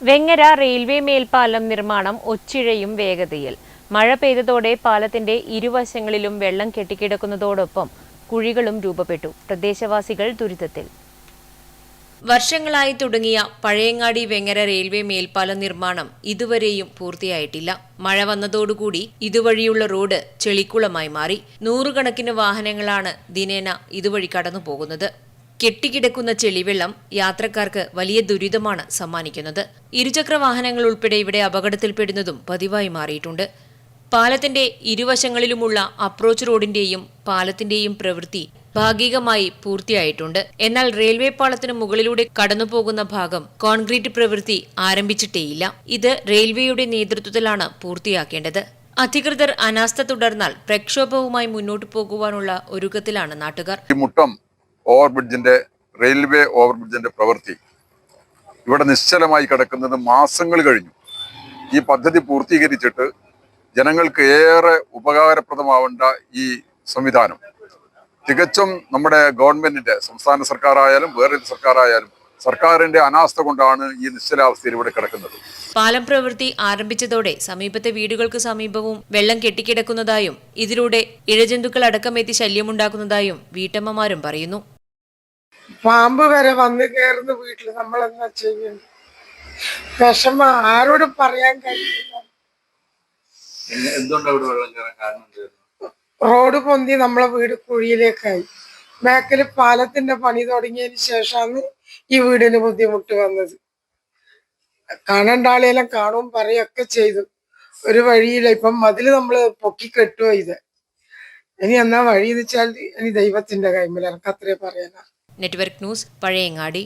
Vengara railway മേൽപ്പാലം നിർമ്മാണം ഒച്ചിഴയും വേഗതയിൽ. മഴ പെയ്തതോടെ പാലത്തിന്റെ ഇരുവശങ്ങളിലും വെള്ളം കെട്ടിക്കിടക്കുന്നതോടൊപ്പം കുഴികളും രൂപപ്പെട്ടു. പ്രദേശവാസികൾ ദുരിതത്തിൽ. വർഷങ്ങളായി തുടങ്ങിയ പഴയങ്ങാടി വെങ്ങര റെയിൽവേ മേൽപ്പാലം നിർമ്മാണം ഇതുവരെയും പൂർത്തിയായിട്ടില്ല. മഴ വന്നതോടുകൂടി ഇതുവഴിയുള്ള റോഡ് ചെളിക്കുളമായി മാറി. നൂറുകണക്കിന് വാഹനങ്ങളാണ് ദിനേന ഇതുവഴി കടന്നു പോകുന്നത് കെട്ടിക്കിടക്കുന്ന ചെളിവെള്ളം യാത്രക്കാർക്ക് വലിയ ദുരിതമാണ് സമ്മാനിക്കുന്നത്. ഇരുചക്ര വാഹനങ്ങൾ ഉൾപ്പെടെ ഇവിടെ അപകടത്തിൽപ്പെടുന്നതും പതിവായി മാറിയിട്ടുണ്ട്. പാലത്തിന്റെ ഇരുവശങ്ങളിലുമുള്ള അപ്രോച്ച് റോഡിന്റെയും പാലത്തിന്റെയും പ്രവൃത്തി ഭാഗികമായി പൂർത്തിയായിട്ടുണ്ട്. എന്നാൽ റെയിൽവേ പാളത്തിന് മുകളിലൂടെ കടന്നുപോകുന്ന ഭാഗം കോൺക്രീറ്റ് പ്രവൃത്തി ആരംഭിച്ചിട്ടേയില്ല. ഇത് റെയിൽവേയുടെ നേതൃത്വത്തിലാണ് പൂർത്തിയാക്കേണ്ടത്. അധികൃതർ അനാസ്ഥ തുടർന്നാൽ പ്രക്ഷോഭവുമായി മുന്നോട്ടു പോകുവാനുള്ള ഒരുക്കത്തിലാണ് നാട്ടുകാർ. ഓവർബ്രിഡ്ജിന്റെ റെയിൽവേ ഓവർബ്രിഡ്ജിന്റെ പ്രവൃത്തി ഇവിടെ നിശ്ചലമായി കിടക്കുന്നത് മാസങ്ങൾ കഴിഞ്ഞു. ഈ പദ്ധതി പൂർത്തീകരിച്ചിട്ട് ജനങ്ങൾക്ക് ഏറെ ഉപകാരപ്രദമാവേണ്ട ഈ സംവിധാനം. തികച്ചും നമ്മുടെ ഗവൺമെന്റിന്റെ സംസ്ഥാന സർക്കാരായാലും വേറെ സർക്കാരായാലും സർക്കാരിന്റെ അനാസ്ഥ കൊണ്ടാണ് ഈ നിശ്ചലാവസ്ഥയിൽ ഇവിടെ കിടക്കുന്നത്. പാലം പ്രവൃത്തി ആരംഭിച്ചതോടെ സമീപത്തെ വീടുകൾക്ക് സമീപവും വെള്ളം കെട്ടിക്കിടക്കുന്നതായും ഇതിലൂടെ ഇഴജന്തുക്കൾ അടക്കമെത്തി ശല്യമുണ്ടാക്കുന്നതായും വീട്ടമ്മമാരും പറയുന്നു. പാമ്പ് വരെ വന്ന് കയറുന്ന വീട്ടിൽ നമ്മൾ എന്താ ചെയ്യുന്നത് വിഷമ ആരോടും പറയാൻ കഴിയില്ല. റോഡ് പൊന്തി നമ്മളെ വീട് കുഴിയിലേക്കായി. ബാക്കിൽ പാലത്തിന്റെ പണി തുടങ്ങിയതിന് ശേഷമാണ് ഈ വീടിന് ബുദ്ധിമുട്ട് വന്നത്. കാണേണ്ട ആളെല്ലാം കാണും പറയൊക്കെ ചെയ്തു. ഒരു വഴിയില്ല. ഇപ്പം മതിൽ നമ്മൾ പൊക്കി കെട്ടുവോ ഇത്. ഇനി എന്നാ വഴി എന്ന് വെച്ചാൽ ഇനി ദൈവത്തിന്റെ കൈമിൽ എനിക്ക് അത്രേ പറയാനാ. Network news Pazhayangadi